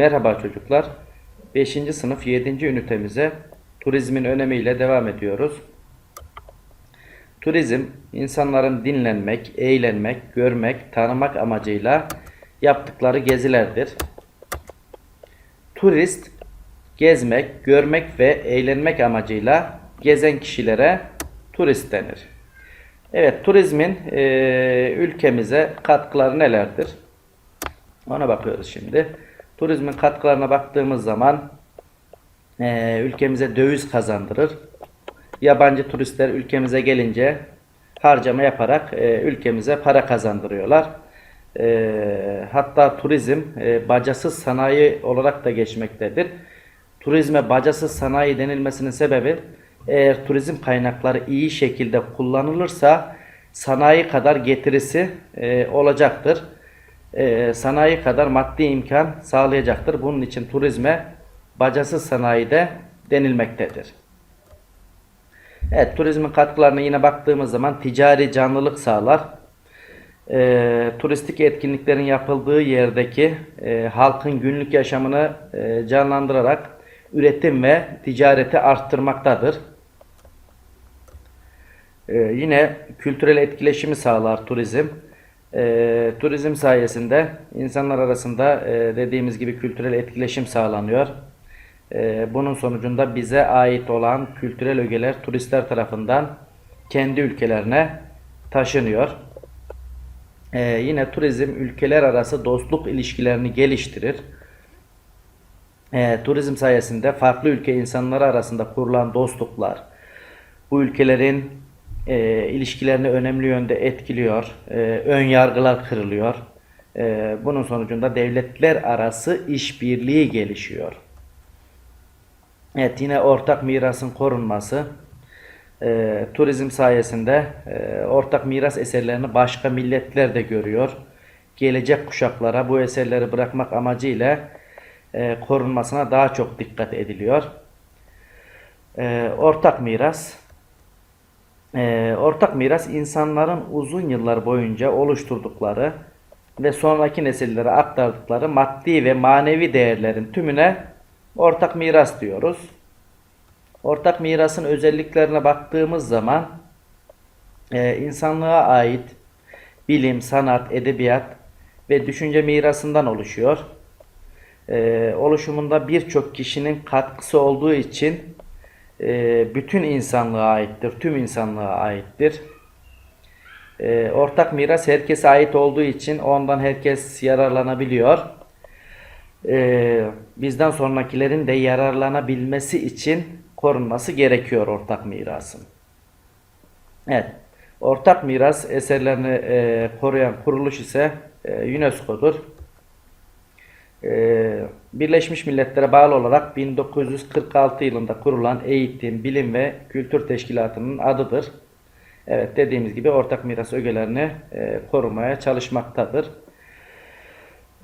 Merhaba çocuklar. 5. sınıf 7. ünitemize turizmin önemiyle devam ediyoruz. Turizm, insanların dinlenmek, eğlenmek, görmek, tanımak amacıyla yaptıkları gezilerdir. Turist, gezmek, görmek ve eğlenmek amacıyla gezen kişilere turist denir. Evet, turizmin eee, ülkemize katkıları nelerdir? Ona bakıyoruz şimdi. Turizmin katkılarına baktığımız zaman eee, ülkemize döviz kazandırır. Yabancı turistler ülkemize gelince harcama yaparak eee, ülkemize para kazandırıyorlar. Eee, hatta turizm eee, bacasız sanayi olarak da geçmektedir. Turizme bacasız sanayi denilmesinin sebebi eğer turizm kaynakları iyi şekilde kullanılırsa sanayi kadar getirisi eee, olacaktır e, sanayi kadar maddi imkan sağlayacaktır. Bunun için turizme bacasız sanayi de denilmektedir. Evet, turizmin katkılarına yine baktığımız zaman ticari canlılık sağlar. E, turistik etkinliklerin yapıldığı yerdeki e, halkın günlük yaşamını e, canlandırarak üretim ve ticareti arttırmaktadır. Ee, yine kültürel etkileşimi sağlar turizm. Ee, turizm sayesinde insanlar arasında e, dediğimiz gibi kültürel etkileşim sağlanıyor. Ee, bunun sonucunda bize ait olan kültürel ögeler turistler tarafından kendi ülkelerine taşınıyor. Ee, yine turizm ülkeler arası dostluk ilişkilerini geliştirir. Ee, turizm sayesinde farklı ülke insanları arasında kurulan dostluklar, bu ülkelerin e, ilişkilerini önemli yönde etkiliyor, e, ön yargılar kırılıyor. E, bunun sonucunda devletler arası işbirliği gelişiyor. Evet yine ortak mirasın korunması. E, turizm sayesinde e, ortak miras eserlerini başka milletler de görüyor. Gelecek kuşaklara bu eserleri bırakmak amacıyla e, korunmasına daha çok dikkat ediliyor. E, ortak miras ee, ortak miras insanların uzun yıllar boyunca oluşturdukları ve sonraki nesillere aktardıkları maddi ve manevi değerlerin tümüne ortak miras diyoruz. Ortak mirasın özelliklerine baktığımız zaman e, insanlığa ait bilim, sanat, edebiyat ve düşünce mirasından oluşuyor. E, oluşumunda birçok kişinin katkısı olduğu için e, bütün insanlığa aittir, tüm insanlığa aittir. E, ortak miras herkese ait olduğu için ondan herkes yararlanabiliyor. E, bizden sonrakilerin de yararlanabilmesi için korunması gerekiyor ortak mirasın. Evet, ortak miras eserlerini e, koruyan kuruluş ise e, UNESCO'dur. Ee, Birleşmiş Milletler'e bağlı olarak 1946 yılında kurulan Eğitim, Bilim ve Kültür Teşkilatı'nın adıdır. Evet dediğimiz gibi ortak miras ögelerini e, korumaya çalışmaktadır.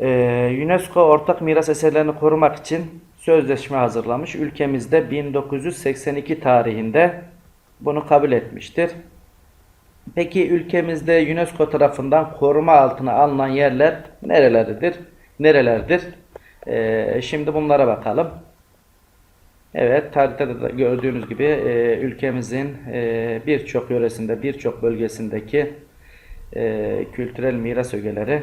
Ee, UNESCO ortak miras eserlerini korumak için sözleşme hazırlamış. Ülkemizde 1982 tarihinde bunu kabul etmiştir. Peki ülkemizde UNESCO tarafından koruma altına alınan yerler nereleridir? Nerelerdir? Ee, şimdi bunlara bakalım. Evet, haritada da gördüğünüz gibi e, ülkemizin e, birçok yöresinde, birçok bölgesindeki e, kültürel miras ögeleri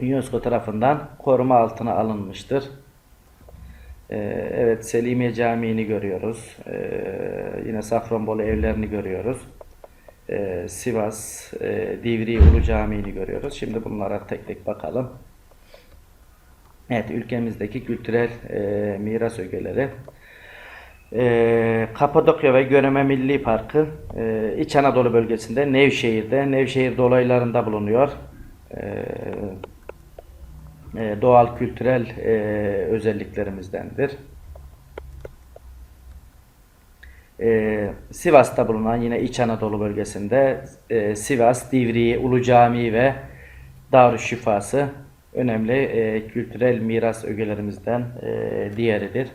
UNESCO tarafından koruma altına alınmıştır. E, evet, Selimiye Camii'ni görüyoruz. E, yine Safranbolu evlerini görüyoruz. E, Sivas, e, Divri Ulu Camii'ni görüyoruz. Şimdi bunlara tek tek bakalım. Evet, ülkemizdeki kültürel e, miras ögeleri. E, Kapadokya ve Göreme Milli Parkı e, İç Anadolu bölgesinde Nevşehir'de, Nevşehir dolaylarında bulunuyor. E, e, doğal kültürel e, özelliklerimizdendir. E, Sivas'ta bulunan yine İç Anadolu bölgesinde e, Sivas, Divriği, Ulu Camii ve Darüşşifası önemli e, kültürel miras ögelerimizden e, diğeridir.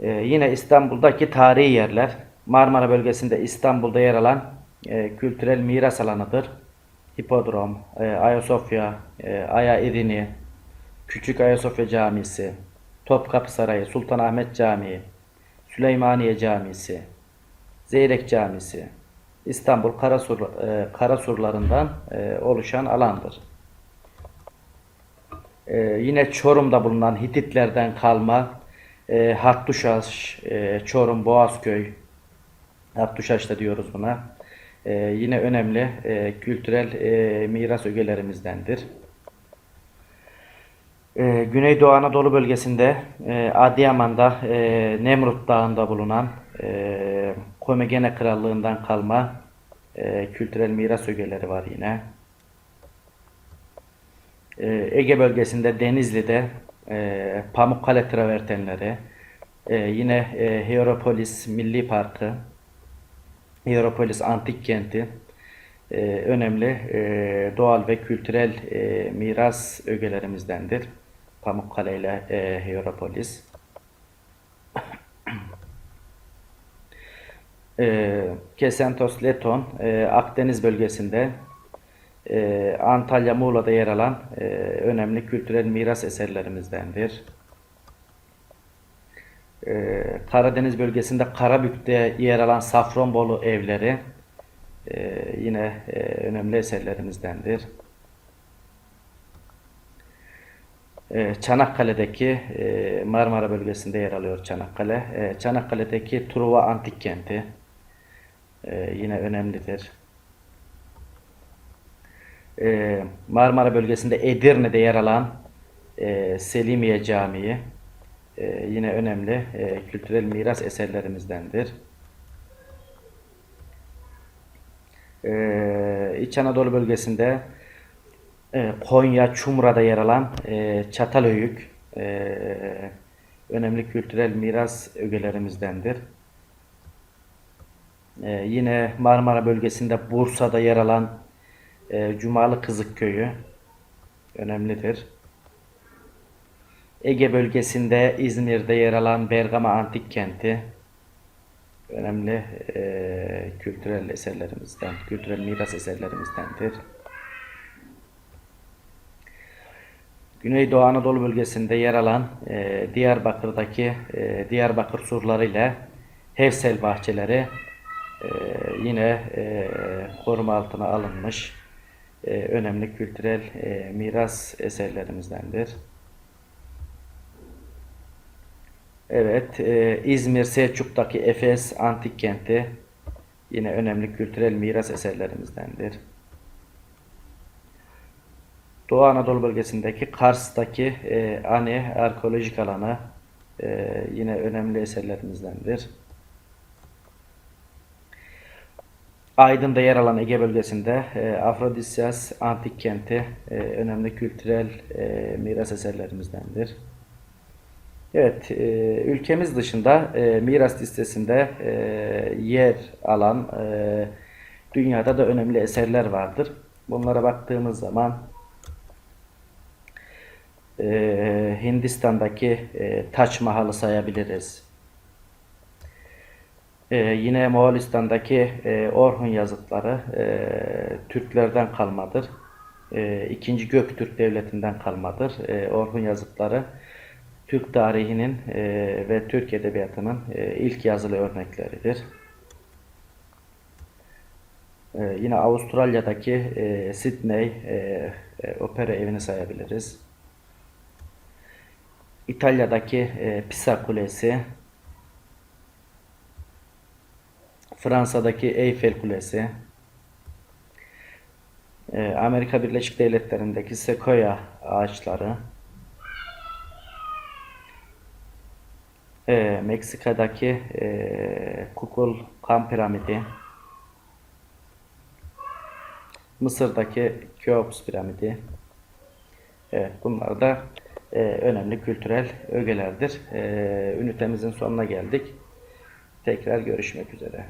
E, yine İstanbul'daki tarihi yerler, Marmara bölgesinde İstanbul'da yer alan e, kültürel miras alanıdır. Hipodrom, e, Ayasofya, e, Aya İrini, Küçük Ayasofya Camisi, Topkapı Sarayı, Sultanahmet Camii, Süleymaniye Camisi, Zeyrek Camisi, İstanbul e, Karasurlarından e, oluşan alandır. E, yine Çorum'da bulunan Hititlerden kalma e, Hattuşaş, e, Çorum, Boğazköy, Hattuşaş da diyoruz buna. E, yine önemli e, kültürel e, miras ögelerimizdendir. E, Güneydoğu Anadolu bölgesinde e, Adıyaman'da e, Nemrut Dağı'nda bulunan e, Komegene Krallığından kalma e, kültürel miras ögeleri var yine. E, Ege bölgesinde Denizli'de e, Pamukkale travertenleri, e, yine e, Hieropolis Milli Parkı, Hieropolis Antik Kenti e, önemli e, doğal ve kültürel e, miras ögelerimizdendir. Pamukkale ile e, Hieropolis. E, Kesentos Leton, e, Akdeniz bölgesinde e, Antalya, Muğla'da yer alan e, önemli kültürel miras eserlerimizdendir. E, Karadeniz bölgesinde Karabük'te yer alan Safranbolu evleri e, yine e, önemli eserlerimizdendir. E, Çanakkale'deki e, Marmara bölgesinde yer alıyor Çanakkale. Çanakkale'deki Truva Antik Kenti e, yine önemlidir. E, Marmara bölgesinde Edirne'de yer alan e, Selimiye Camii e, yine önemli e, kültürel miras eserlerimizdendir. E, İç Anadolu bölgesinde e, Konya, Çumra'da yer alan e, Çatalhöyük e, önemli kültürel miras ögelerimizdendir. E, yine Marmara bölgesinde Bursa'da yer alan e, Cumalı Kızık Köyü önemlidir. Ege bölgesinde İzmir'de yer alan Bergama Antik Kenti önemli e, kültürel eserlerimizden, kültürel miras eserlerimizdendir. Güneydoğu Anadolu bölgesinde yer alan e, Diyarbakır'daki e, Diyarbakır surları ile Hevsel bahçeleri e, yine e, koruma altına alınmış e, önemli kültürel e, miras eserlerimizdendir. Evet, e, İzmir Selçuk'taki Efes Antik Kenti yine önemli kültürel miras eserlerimizdendir. Doğu Anadolu bölgesindeki Kars'taki e, Ani arkeolojik alanı e, yine önemli eserlerimizdendir. Aydın'da yer alan Ege bölgesinde e, Afrodisyas Antik Kenti e, önemli kültürel e, miras eserlerimizdendir. Evet, e, ülkemiz dışında e, miras listesinde e, yer alan e, dünyada da önemli eserler vardır. Bunlara baktığımız zaman e, Hindistan'daki e, Taç Mahal'ı sayabiliriz. E, yine Moğolistan'daki e, Orhun yazıtları e, Türklerden kalmadır. E, İkinci Göktürk Devleti'nden kalmadır. E, Orhun yazıtları Türk tarihinin e, ve Türk edebiyatının e, ilk yazılı örnekleridir. E, yine Avustralya'daki e, Sydney e, e, Opera evini sayabiliriz. İtalya'daki e, Pisa Kulesi, Fransa'daki Eyfel Kulesi, e, Amerika Birleşik Devletleri'ndeki Sequoia ağaçları, e, Meksika'daki e, Kukulkan Piramidi, Mısır'daki Keops Piramidi, Evet, bunlar da önemli kültürel ögelerdir. Ünitemizin sonuna geldik. Tekrar görüşmek üzere.